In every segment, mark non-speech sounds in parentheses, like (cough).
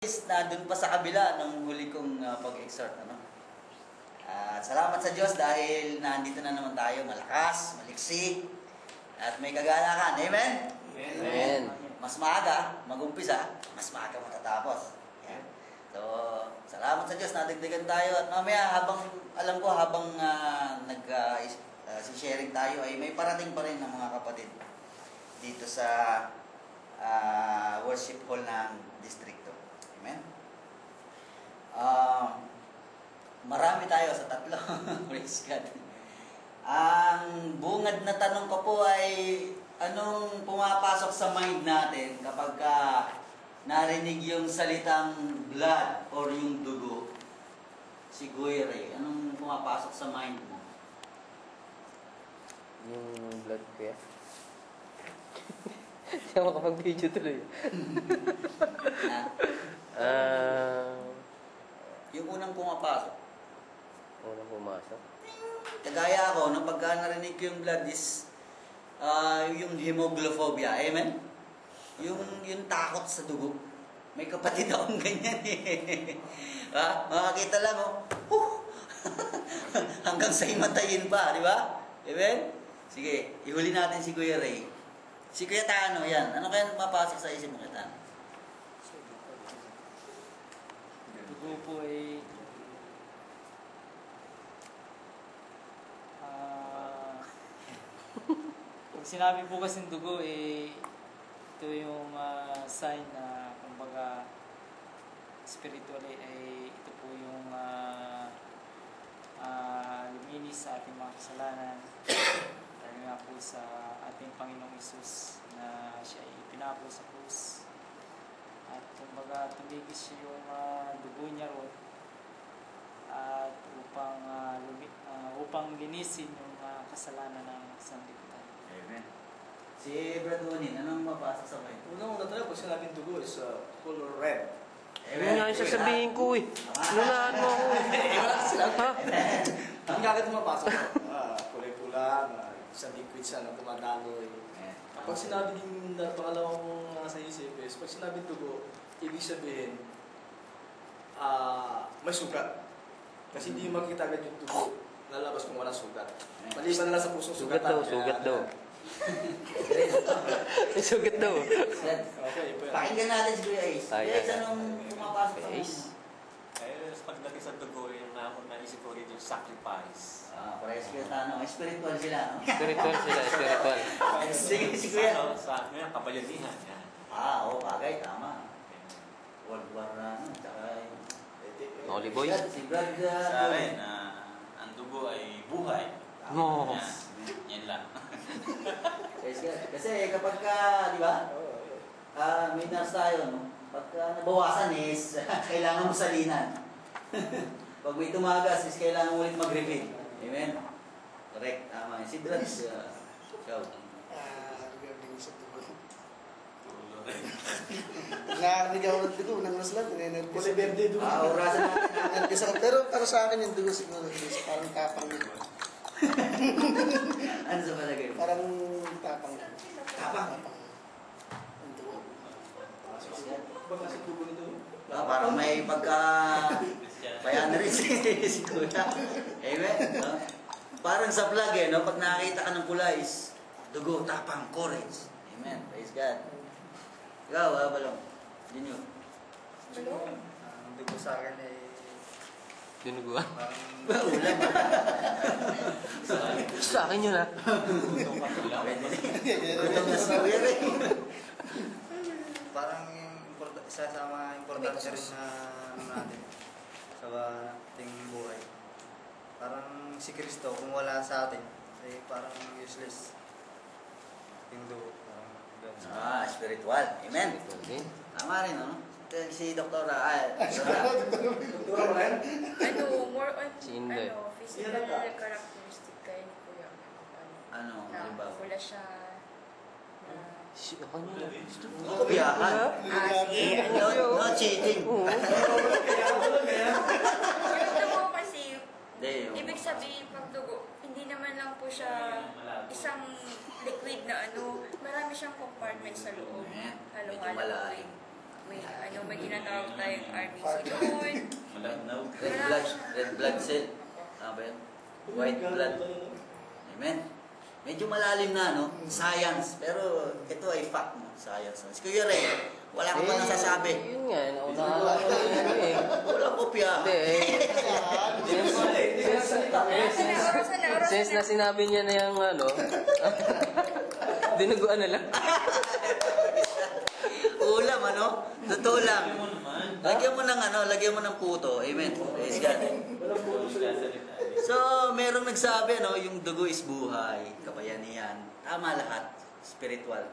is na dun pa sa kabila ng huli kong ah, pag-exhort. Ano? At salamat sa Diyos dahil nandito na naman tayo, malakas, maliksi, at may kagalakan. Amen? Amen. Mas maaga, mag-umpisa, mas maaga matatapos. Yan. So, salamat sa Diyos, nadagdagan tayo. At mamaya, habang, alam ko, habang uh, nag, uh, is- uh, sharing tayo, ay may parating pa rin ng mga kapatid dito sa ah, worship hall ng distrito. Amen? Um, marami tayo sa tatlo. (laughs) Praise God. Ang bungad na tanong ko po ay anong pumapasok sa mind natin kapag ka narinig yung salitang blood or yung dugo? Si Ray, anong pumapasok sa mind mo? Yung blood ko yan. (laughs) Hindi ako makapag-video tuloy. (laughs) Ah, Yung unang pumapasok. unang pumasok. Kagaya ako, nung pagka narinig ko yung blood is ah, yung hemoglobphobia. Amen? Yung, yung takot sa dugo. May kapatid akong (laughs) ganyan eh. ha? Makakita lang oh. Huh! (laughs) Hanggang sa himatayin pa, di ba? Amen? Sige, ihuli natin si Kuya Ray. Si Kuya Tano, yan. Ano kaya mapasok sa isip mo, Kuya Tano? Dugo po ay ah pag sinabi po kasing dugo eh ito yung ah, sign na kumbaga spiritually ay ito po yung uh, luminis sa ating mga kasalanan. Dahil nga po sa ating Panginoong Isus na siya ay pinako sa krus. At kumbaga tumigis siya yung ah, dugo niya ron at upang ah, lumi- ah, upang linisin yung ah, kasalanan ng sanlibutan. Amen. Si Brad Unin, anong mapasok sa mind? Unang-una talaga, pag sinabing dugo is uh, color red. Yun nga yung sasabihin ko eh. Lunahan mo ako. (laughs) Ha? Ang gagawin mapasok ko, ah, kulay pula, na isang liquid siya na tumadaloy. Pag sinabi din na pangalawang nasa isip is, pag sinabing dugo, ibig sabihin, ah, may sugat. Kasi hindi mo makita agad yung dugo, lalabas kung walang sugat. Maliban na lang sa pusong Sugat sugatan. daw, sugat daw. (laughs) Sugat daw. Okay, yan. Pakinggan natin si Kuya Ace. Kuya Ace, anong pumapasok sa Ace? Eh, pagdating sa dugo, yung na isip ko rin yung sacrifice. Ah, parehas Kuya Tano. Spiritual sila, no? Spiritual sila, spiritual. (laughs) Sige, si Sa, Kuya. ano, sa ngayon, kabayanihan. Yan. Ah, oo, bagay, tama. World War na, ano, tsaka. Holy boy. Si Brad, uh, Sa akin, ah, ang dugo ay buhay. No. Yan, yan lang. (laughs) Praise God. Kasi kapag ka, di ba, ah, may nurse tayo, no? Pagka nabawasan is, (laughs) kailangan mo salinan. (laughs) Pag may tumagas is kailangan mo ulit mag-repeat. Amen? Correct, tama. Si Brad, uh, show. Ah, regarding sa dugo. Tulo rin. Nakakarinig ako ng dugo, nang naslat, ninenervous Kulay verde dugo. Ah, orasan natin. Nervous ako. Pero para sa akin yung dugo siguro is parang tapang. (laughs) Ano sa palagay mo? Parang tapang. Tapang? Ang dugo. Ba't nasa dugo nito? Ah, parang may pagka... Kaya na rin si, si Kuya. Amen. No? Parang sa vlog eh, no? pag nakakita ka ng kulay is dugo, tapang, courage. Amen. Praise God. Ikaw, ah, balong. Junior. Ang dugo sa akin ay Dinuguan. parang Ulam. Sa akin yun ah. Gutom na si Kuya rin. parang isa sa mga importante rin na ano natin sa ating buhay. Parang si Kristo, kung wala sa atin, ay parang useless. Yung dugo. Parang. Ah, spiritual. Amen. Tama rin, no? Si Doktora, ah, Kultura mo rin? ano, more on Inday. ano, physical characteristic kay ni Kuya. Ano, na halimbawa? pula siya na Si ako nyo. Kuyahan. ah, sige. No, no cheating. Ano ibig sabihin pag dugo, hindi naman lang po siya isang liquid na ano, marami siyang compartment sa loob. Amen. Medyo Halong-halo. malalim. may, ano, may tinatawag tayong RBC doon. Malinaw. Red blood, red blood cell. Tama ba yun? White blood. Amen. Medyo malalim na, no? Science. Pero ito ay fact, no? Science. Si Kuya Ray, wala ka pa nasasabi. Yun nga, naunahan ko ano eh. Wala kopya. Hindi eh. Since, since, na. sinabi niya na yung ano, (laughs) dinuguan na lang. Ulam, ano? Totoo lang. Lagyan mo ng ano, lagyan mo ng puto. Amen. Praise God. So, merong nagsabi, no, yung dugo is buhay, kabayanihan. Tama lahat. Spiritual.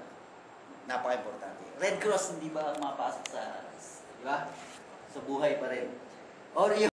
Napaka-importante. Red Cross, hindi ba mapasok sa, di ba? Sa buhay pa rin. Or yung